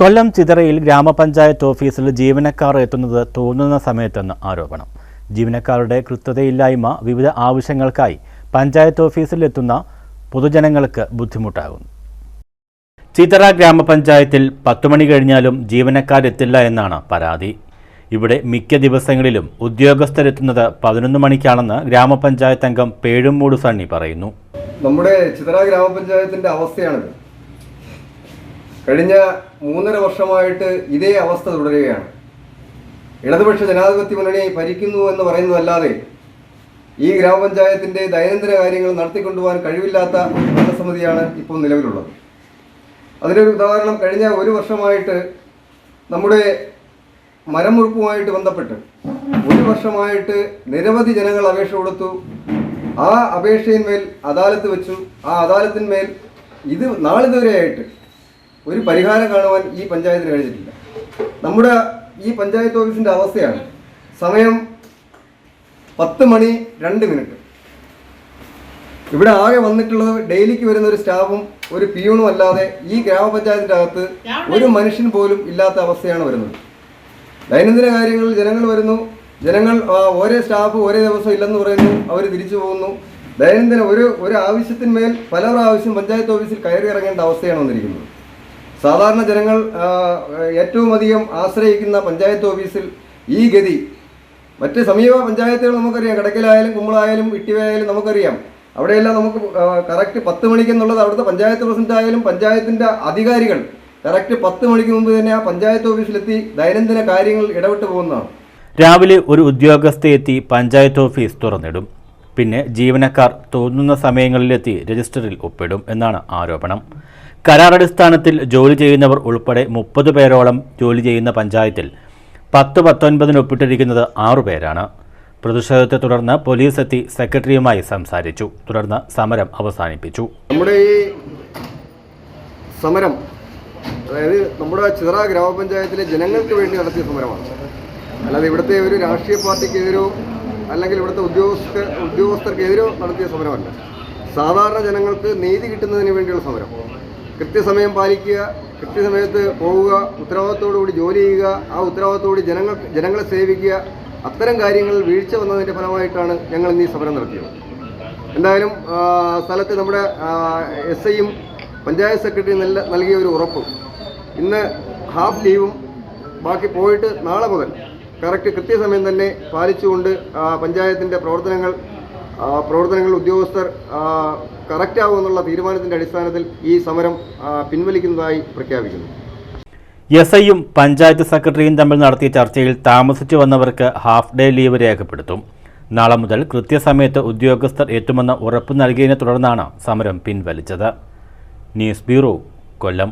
കൊല്ലം ചിതറയിൽ ഗ്രാമപഞ്ചായത്ത് ഓഫീസിൽ ജീവനക്കാർ എത്തുന്നത് തോന്നുന്ന സമയത്തെന്ന് ആരോപണം. ജീവനക്കാരുടെ കൃത്യതയില്ലായ്മ വിവിധ ആവശ്യങ്ങൾക്കായി പഞ്ചായത്ത് ഓഫീസിൽ എത്തുന്ന പൊതുജനങ്ങൾക്ക് ബുദ്ധിമുട്ടാകുന്നു. ചിതറ ഗ്രാമപഞ്ചായത്തിൽ പത്തുമണി കഴിഞ്ഞാലും ജീവനക്കാരെത്തില്ല എന്നാണ് പരാതി. ഇവിടെ മിക്ക ദിവസങ്ങളിലും ഉദ്യോഗസ്ഥരെത്തുന്നത് പതിനൊന്ന് മണിക്കാണെന്ന് ഗ്രാമപഞ്ചായത്ത് അംഗം പേഴുമൂട് സണ്ണി പറയുന്നു. നമ്മുടെ ചിത്ര ഗ്രാമപഞ്ചായത്തിന്റെ അവസ്ഥയാണിത്. കഴിഞ്ഞ മൂന്നര വർഷമായിട്ട് ഇതേ അവസ്ഥ തുടരുകയാണ്. ഇടതുപക്ഷ ജനാധിപത്യ മുന്നണി ഭരിക്കുന്നു എന്ന് പറയുന്നതല്ലാതെ ഈ ഗ്രാമപഞ്ചായത്തിന്റെ ദൈനംദിന കാര്യങ്ങൾ നടത്തിക്കൊണ്ടുപോകാൻ കഴിവില്ലാത്ത ഭരണസമിതിയാണ് ഇപ്പോൾ നിലവിലുള്ളത്. അതിനൊരു ഉദാഹരണം കഴിഞ്ഞ ഒരു വർഷമായിട്ട് നമ്മുടെ മരം മുറുപ്പുമായിട്ട് ബന്ധപ്പെട്ട് ഒരു വർഷമായിട്ട് നിരവധി ജനങ്ങൾ അപേക്ഷ കൊടുത്തു. ആ അപേക്ഷയിന്മേൽ അദാലത്ത് വെച്ചു. ആ അദാലത്തിന്മേൽ ഇത് നാളിതുവരെയായിട്ട് ഒരു പരിഹാരം കാണുവാൻ ഈ പഞ്ചായത്തിന് കഴിഞ്ഞിട്ടില്ല. നമ്മുടെ ഈ പഞ്ചായത്ത് ഓഫീസിന്റെ അവസ്ഥയാണ് സമയം പത്ത് മണി രണ്ട് മിനിറ്റ്. ഇവിടെ ആകെ വന്നിട്ടുള്ളത് ഡെയിലിക്ക് വരുന്ന ഒരു സ്റ്റാഫും ഒരു പിയൂണും അല്ലാതെ ഈ ഗ്രാമപഞ്ചായത്തിന്റെ അകത്ത് ഒരു മനുഷ്യൻ പോലും ഇല്ലാത്ത അവസ്ഥയാണ് വരുന്നത്. ദൈനംദിന കാര്യങ്ങളിൽ ജനങ്ങൾ വരുന്നു. ജനങ്ങൾ ഓരോ സ്റ്റാഫ് ഒരേ ദിവസം ഇല്ലെന്ന് പറയുന്നു. അവർ തിരിച്ചു പോകുന്നു. ദൈനംദിന ഒരു ഒരു ആവശ്യത്തിന്മേൽ പല പ്രാവശ്യം പഞ്ചായത്ത് ഓഫീസിൽ കയറി ഇറങ്ങേണ്ട അവസ്ഥയാണ് വന്നിരിക്കുന്നത്. സാധാരണ ജനങ്ങൾ ഏറ്റവും അധികം ആശ്രയിക്കുന്ന പഞ്ചായത്ത് ഓഫീസിൽ ഈ ഗതി. മറ്റ് സമീപ പഞ്ചായത്തുകൾ നമുക്കറിയാം. കിടക്കലായാലും കുമ്പളായാലും ഇട്ടിവയായാലും നമുക്കറിയാം. അവിടെയെല്ലാം നമുക്ക് കറക്റ്റ് പത്ത് മണിക്ക് എന്നുള്ളത് അവിടുത്തെ പഞ്ചായത്ത് പ്രസിഡന്റ് ആയാലും പഞ്ചായത്തിന്റെ അധികാരികൾ കറക്റ്റ് പത്ത് മണിക്ക് മുമ്പ് തന്നെ ആ പഞ്ചായത്ത് ഓഫീസിലെത്തി ദൈനംദിന കാര്യങ്ങൾ ഇടപെട്ട് പോകുന്നതാണ്. രാവിലെ ഒരു ഉദ്യോഗസ്ഥയെത്തി പഞ്ചായത്ത് ഓഫീസ് തുറന്നിടും. പിന്നെ ജീവനക്കാർ തോന്നുന്ന സമയങ്ങളിലെത്തി രജിസ്റ്ററിൽ ഒപ്പിടും എന്നാണ് ആരോപണം. കരാറടിസ്ഥാനത്തിൽ ജോലി ചെയ്യുന്നവർ ഉൾപ്പെടെ മുപ്പത് പേരോളം ജോലി ചെയ്യുന്ന പഞ്ചായത്തിൽ പത്ത് പത്തൊൻപതിന് ഒപ്പിട്ടിരിക്കുന്നത് ആറു പേരാണ്. പ്രതിഷേധത്തെ തുടർന്ന് പോലീസ് എത്തി സെക്രട്ടറിയുമായി സംസാരിച്ചു. തുടർന്ന് സമരം അവസാനിപ്പിച്ചു. നമ്മുടെ ഈ സമരം അതായത് നമ്മുടെ ചിറ ഗ്രാമപഞ്ചായത്തിലെ ജനങ്ങൾക്ക് വേണ്ടി നടത്തിയ സമരമാണ്. അല്ലാതെ ഇവിടുത്തെ ഒരു രാഷ്ട്രീയ പാർട്ടിക്കെതിരോ അല്ലെങ്കിൽ ഇവിടുത്തെ ഉദ്യോഗസ്ഥ ഉദ്യോഗസ്ഥർക്കെതിരോ നടത്തിയ സമരമല്ല. സാധാരണ ജനങ്ങൾക്ക് നീതി കിട്ടുന്നതിന് വേണ്ടിയുള്ള സമരം. കൃത്യസമയം പാലിക്കുക കൃത്യസമയത്ത് പോവുക ഉത്തരവാദിത്തോടുകൂടി ജോലി ചെയ്യുക ആ ഉത്തരവാദിത്തോടുകൂടി ജനങ്ങൾ ജനങ്ങളെ സേവിക്കുക. അത്തരം കാര്യങ്ങളിൽ വീഴ്ച വന്നതിന്റെ ഫലമായിട്ടാണ് ഞങ്ങൾ ഇന്ന് ഈ സമരം നടത്തിയത്. എന്തായാലും സ്ഥലത്ത് നമ്മുടെ എസ് ഐയും പഞ്ചായത്ത് സെക്രട്ടറി നൽകിയ ഒരു ഉറപ്പ്. ഇന്ന് ഹാഫ് ലീവും ബാക്കി പോയിട്ട് നാളെ മുതൽ കറക്റ്റ് കൃത്യസമയം തന്നെ പാലിച്ചുകൊണ്ട് പഞ്ചായത്തിന്റെ പ്രവർത്തനങ്ങൾ പ്രവർത്തനങ്ങൾ ഉദ്യോഗസ്ഥർ കറക്റ്റ് ആകുമെന്നുള്ള തീരുമാനത്തിന്റെ അടിസ്ഥാനത്തിൽ ഈ സമരം പിൻവലിക്കുന്നതായി പ്രഖ്യാപിക്കുന്നു. എസ് ഐയും പഞ്ചായത്ത് സെക്രട്ടറിയും തമ്മിൽ നടത്തിയ ചർച്ചയിൽ താമസിച്ചു വന്നവർക്ക് ഹാഫ് ഡേ ലീവ് രേഖപ്പെടുത്തും. നാളെ മുതൽ കൃത്യസമയത്ത് ഉദ്യോഗസ്ഥർ എത്തുമെന്ന് ഉറപ്പ് നൽകിയതിനെ തുടർന്നാണ് സമരം പിൻവലിച്ചത്. News bureau Kollam.